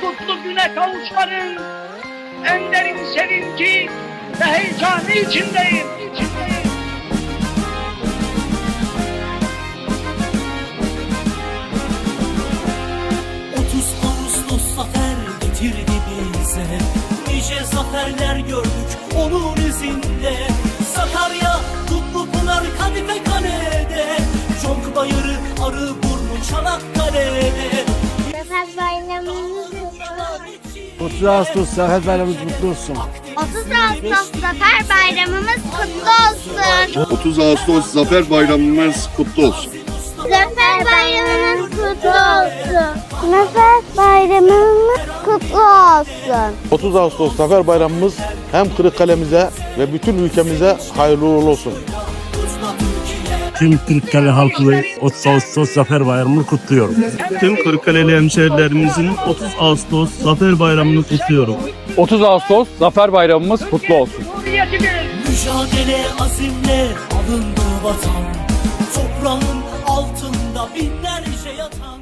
kutlu güne kavuşmanın en derin sevinci ve heyecanı içindeyim. içindeyim. Ağustos zafer getirdi bize. Nice zaferler gördük onun izinde. Sakarya, Kutlu Pınar, Kadife Kale'de. Çok bayırı, arı burnu, Çanakkale'de. Zafer bayramımız 30 Ağustos Zafer Bayramımız kutlu olsun. 30 Ağustos Zafer Bayramımız kutlu olsun. 30 Ağustos Zafer Bayramımız kutlu olsun. Zafer Bayramımız kutlu olsun. Zafer Bayramımız kutlu olsun. 30 Ağustos Zafer Bayramımız hem Kırıkkale'mize ve bütün ülkemize hayırlı uğurlu olsun. Tüm Kırıkkale halkı ve 30 Ağustos Zafer Bayramı'nı kutluyorum. Tüm Kırıkkaleli hemşehrilerimizin 30 Ağustos Zafer Bayramı'nı kutluyorum. 30 Ağustos Zafer Bayramımız kutlu olsun. Mücadele azimle alındı vatan Toprağın altında binlerce yatan